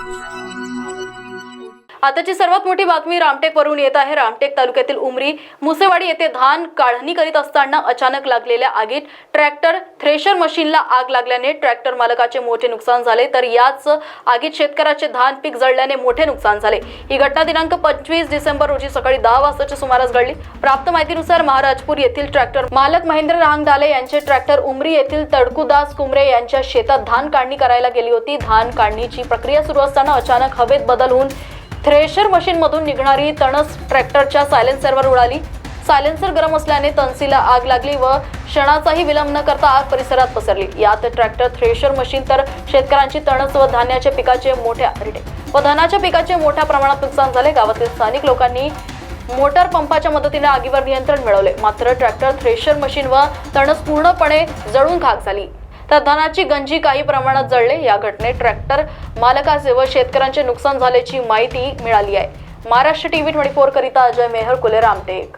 啊。आताची सर्वात मोठी बातमी रामटेक वरून येत आहे. रामटेक तालुक्यातील उमरी मुसेवाडी येथे धान काढणी करीत असताना अचानक लागलेल्या आगीत ट्रॅक्टर थ्रेशर मशीनला आग लागल्याने ट्रॅक्टर मालकाचे मोठे नुकसान झाले. तर याच आगीत शेतकऱ्याचे धान पीक जळल्याने मोठे नुकसान झाले. ही घटना दिनांक पंचवीस डिसेंबर रोजी सकाळी दहा वाजताच्या सुमारास घडली. प्राप्त माहितीनुसार महाराजपूर येथील ट्रॅक्टर मालक महेंद्र रांगडाले यांचे ट्रॅक्टर उमरी येथील तडकुदास कुमरे यांच्या शेतात धान काढणी करायला गेली होती. धान काढणीची प्रक्रिया सुरू असताना अचानक हवेत बदल होऊन थ्रेशर मशीनमधून निघणारी तणस ट्रॅक्टरच्या सायलेन्सरवर उडाली. सायलेन्सर गरम असल्याने तणसीला आग लागली व क्षणाचाही विलंब न करता आग परिसरात पसरली. यात ट्रॅक्टर थ्रेशर मशीन तर शेतकऱ्यांची तणस व धान्याच्या पिकाचे मोठ्या रिटेक व धानाच्या पिकाचे मोठ्या प्रमाणात नुकसान झाले. गावातील स्थानिक लोकांनी मोटर पंपाच्या मदतीने आगीवर नियंत्रण मिळवले. मात्र ट्रॅक्टर थ्रेशर मशीन व तणस पूर्णपणे जळून खाक झाली. तर धनाची गंजी काही प्रमाणात जळले. या घटनेत ट्रॅक्टर मालकाचे व शेतकऱ्यांचे नुकसान झाल्याची माहिती मिळाली आहे. महाराष्ट्र टीव्ही ट्वेंटी फोर करिता अजय मेहर कुले रामटेक.